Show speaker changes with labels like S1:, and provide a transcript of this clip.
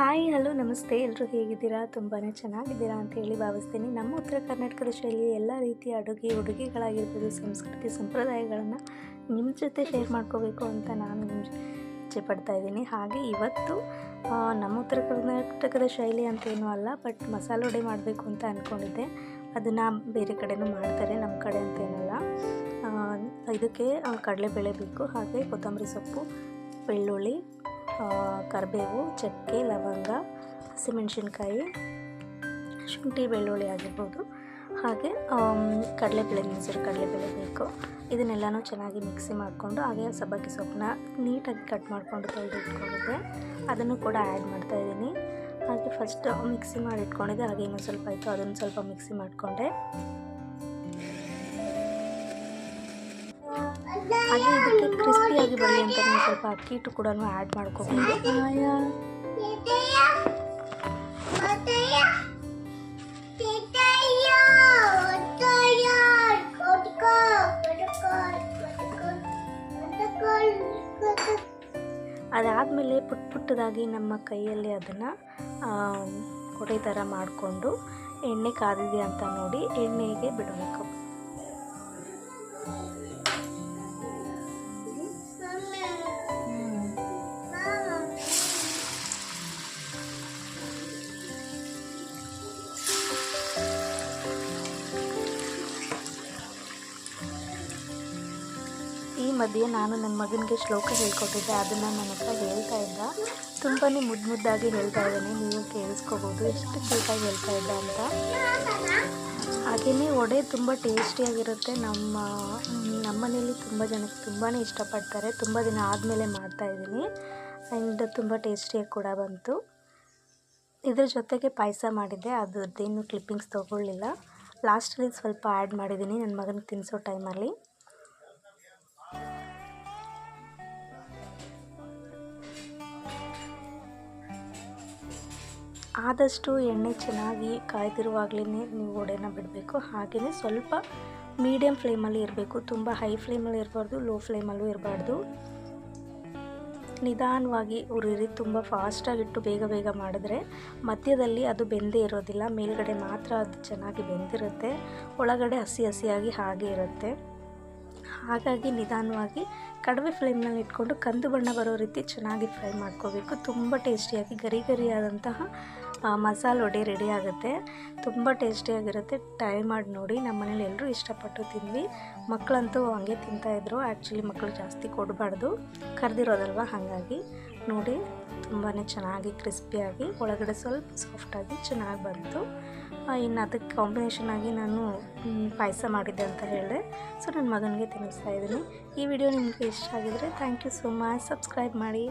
S1: Hi, hello, ನಮಸ್ತೆ. ಎಲ್ಲರೂ ಹೇಗಿದ್ದೀರಾ? ತುಂಬಾ ಚೆನ್ನಾಗಿದ್ದೀರಾ ಅಂತ ಹೇಳಿ ಭಾವಿಸ್ತೀನಿ. ನಮ್ಮ ಉತ್ತರ ಕರ್ನಾಟಕದ ಶೈಲಿಯ ಎಲ್ಲ ರೀತಿಯ ಅಡುಗೆ ಉಡುಗೆಗಳಾಗಿರ್ಬೋದು, ಸಂಸ್ಕೃತಿ ಸಂಪ್ರದಾಯಗಳನ್ನು ನಿಮ್ಮ ಜೊತೆ ಶೇರ್ ಮಾಡ್ಕೋಬೇಕು ಅಂತ ನಾನು ನಿಮ್ಮ ಇಚ್ಛೆ ಪಡ್ತಾ ಇದ್ದೀನಿ. ಹಾಗೆ ಇವತ್ತು ನಮ್ಮ ಉತ್ತರ ಕರ್ನಾಟಕದ ಶೈಲಿ ಅಂತ ಏನೂ ಅಲ್ಲ, ಬಟ್ ಮಸಾಲೆ ವಡೆ ಮಾಡಬೇಕು ಅಂತ ಅಂದ್ಕೊಂಡಿದ್ದೆ ಅದನ್ನು ಬೇರೆ ಕಡೆನೂ ಮಾಡ್ತಾರೆ, ನಮ್ಮ ಕಡೆ ಅಂತೇನಲ್ಲ ಇದಕ್ಕೆ ಕಡಲೆಬೇಳೆ ಬೇಕು, ಹಾಗೆ ಕೊತ್ತಂಬರಿ ಸೊಪ್ಪು, ಬೆಳ್ಳುಳ್ಳಿ ಕರಿಬೇವು, ಚಕ್ಕೆ, ಲವಂಗ, ಹಸಿಮೆಣಸಿನ್ಕಾಯಿ, ಶುಂಠಿ, ಬೆಳ್ಳುಳ್ಳಿ ಆಗಿರ್ಬೋದು. ಹಾಗೆ ಕಡಲೆಬೇಳೆ ನೆನೆಸಿರೋ ಕಡಲೆಬೇಳೆ ಬೇಕು. ಇದನ್ನೆಲ್ಲನೂ ಚೆನ್ನಾಗಿ ಮಿಕ್ಸಿ ಮಾಡಿಕೊಂಡು, ಹಾಗೆ ಸಬ್ಬಕ್ಕಿ ಸೊಪ್ಪನ್ನ ನೀಟಾಗಿ ಕಟ್ ಮಾಡಿಕೊಂಡು ತೊಳೆದು ಇಟ್ಕೊಂಡಿದ್ದೆ ಅದನ್ನು ಕೂಡ ಆ್ಯಡ್ ಮಾಡ್ತಾಯಿದ್ದೀನಿ ಹಾಗೆ ಫಸ್ಟ್ ಮಿಕ್ಸಿ ಮಾಡಿ ಇಟ್ಕೊಂಡಿದ್ದೆ. ಹಾಗೆ ಇನ್ನೊಂದು ಸ್ವಲ್ಪ ಆಯಿತು. ಅದನ್ನು ಸ್ವಲ್ಪ ಮಿಕ್ಸಿ ಮಾಡಿಕೊಂಡೆ. ಹಾಗೆ ಇದಕ್ಕೆ ಕ್ರಿಸ್ಪಿಯಾಗಿ ಬರಲಿ ಅಂತ ನೀವು ಸ್ವಲ್ಪ ಅಕ್ಕಿ ಹಿಟ್ಟು ಕೂಡ ಆ್ಯಡ್ ಮಾಡ್ಕೋಬೋದು ಅದಾದಮೇಲೆ ಪುಟ್ ಪುಟ್ಟದಾಗಿ ನಮ್ಮ ಕೈಯಲ್ಲಿ ಅದನ್ನು ಕೊಡೆ ಥರ ಮಾಡಿಕೊಂಡು ಎಣ್ಣೆ ಕಾದಿದೆ ಅಂತ ನೋಡಿ ಎಣ್ಣೆಗೆ ಬಿಡಬೇಕು. ಮಧ್ಯೆ ನಾನು ನನ್ನ ಮಗನಿಗೆ ಶ್ಲೋಕ ಹೇಳ್ಕೊಟ್ಟಿದ್ದೆ, ಅದನ್ನು ನನ್ನ ಹತ್ರ ಹೇಳ್ತಾ ಇದ್ದ. ತುಂಬಾ ಮುದ್ದು ಮುದ್ದಾಗಿ ಹೇಳ್ತಾ ಇದ್ದಾನೆ ನೀವು ಕೇಳಿಸ್ಕೋಬೋದು, ಎಷ್ಟು ಕ್ಯೂಟಾಗಿ ಹೇಳ್ತಾ ಇದ್ದ ಅಂತ. ಹಾಗೆಯೇ ವಡೆ ತುಂಬ ಟೇಸ್ಟಿಯಾಗಿರುತ್ತೆ ನಮ್ಮ, ನಮ್ಮನೇಲಿ ತುಂಬ ಜನಕ್ಕೆ ತುಂಬಾ ಇಷ್ಟಪಡ್ತಾರೆ. ತುಂಬ ದಿನ ಆದಮೇಲೆ ಮಾಡ್ತಾಯಿದ್ದೀನಿ ಆ್ಯಂಡ್ ತುಂಬ ಟೇಸ್ಟಿಯಾಗಿ ಕೂಡ ಬಂತು. ಇದ್ರ ಜೊತೆಗೆ ಪಾಯಸ ಮಾಡಿದ್ದೆ, ಅದರದ್ದೇನು ಕ್ಲಿಪ್ಪಿಂಗ್ಸ್ ತೊಗೊಳ್ಳಿಲ್ಲ. ಲಾಸ್ಟಲ್ಲಿ ಸ್ವಲ್ಪ ಆ್ಯಡ್ ಮಾಡಿದ್ದೀನಿ, ನನ್ನ ಮಗನಿಗೆ ತಿನ್ನಿಸೋ ಟೈಮಲ್ಲಿ ಆದಷ್ಟು ಎಣ್ಣೆ ಚೆನ್ನಾಗಿ ಕಾಯ್ದಿರುವಾಗಲೇ ನೀವು ಒಡೆನ ಬಿಡಬೇಕು. ಹಾಗೆಯೇ ಸ್ವಲ್ಪ ಮೀಡಿಯಮ್ ಫ್ಲೇಮಲ್ಲಿ ಇರಬೇಕು. ತುಂಬ ಹೈ ಫ್ಲೇಮಲ್ಲಿ ಇರಬಾರ್ದು ಲೋ ಫ್ಲೇಮಲ್ಲೂ ಇರಬಾರ್ದು. ನಿಧಾನವಾಗಿ ಉರಿರಿ ತುಂಬ ಫಾಸ್ಟಾಗಿಟ್ಟು ಬೇಗ ಬೇಗ ಮಾಡಿದ್ರೆ ಮಧ್ಯದಲ್ಲಿ ಅದು ಬೆಂದೇ ಇರೋದಿಲ್ಲ. ಮೇಲ್ಗಡೆ ಮಾತ್ರ ಅದು ಚೆನ್ನಾಗಿ ಬೆಂದಿರುತ್ತೆ. ಒಳಗಡೆ ಹಸಿ ಹಸಿಯಾಗಿ ಹಾಗೆ ಇರುತ್ತೆ. ಹಾಗಾಗಿ ನಿಧಾನವಾಗಿ ಕಡಿಮೆ ಫ್ಲೇಮ್ನಲ್ಲಿ ಇಟ್ಕೊಂಡು ಕಂದು ಬಣ್ಣ ಬರೋ ರೀತಿ ಚೆನ್ನಾಗಿ ಫ್ರೈ ಮಾಡ್ಕೋಬೇಕು. ತುಂಬ ಟೇಸ್ಟಿಯಾಗಿ, ಗರಿ ಗರಿಯಾದಂತಹ ಮಸಾಲೆ ಒಡೆ ರೆಡಿ ಆಗುತ್ತೆ. ತುಂಬ ಟೇಸ್ಟಿಯಾಗಿರುತ್ತೆ. ಟ್ರೈ ಮಾಡಿ ನೋಡಿ. ನಮ್ಮ ಮನೇಲಿ ಎಲ್ಲರೂ ಇಷ್ಟಪಟ್ಟು ತಿಂದ್ವಿ. ಮಕ್ಕಳಂತೂ ಹಂಗೆ ತಿಂತಾಯಿದ್ರು ಆ್ಯಕ್ಚುಲಿ ಮಕ್ಕಳು ಜಾಸ್ತಿ ಕೊಡಬಾರ್ದು. ಕರೆದಿರೋದಲ್ವ? ಹಾಗಾಗಿ ನೋಡಿ. ತುಂಬಾ ಚೆನ್ನಾಗಿ ಕ್ರಿಸ್ಪಿಯಾಗಿ, ಒಳಗಡೆ ಸ್ವಲ್ಪ ಸಾಫ್ಟಾಗಿ ಚೆನ್ನಾಗಿ ಬಂತು. ಇನ್ನು ಅದಕ್ಕೆ ಕಾಂಬಿನೇಷನ್ ಆಗಿ ನಾನು ಪಾಯಸ ಮಾಡಿದ್ದೆ ಅಂತ ಹೇಳಿದೆ. ಸೊ ನನ್ನ ಮಗನಿಗೆ ತಿನ್ನಿಸ್ತಾ ಇದ್ದೀನಿ. ಈ ವಿಡಿಯೋ ನಿಮಗೆ ಇಷ್ಟ ಆಗಿದರೆ thank you so much subscribe ಮಾಡಿ.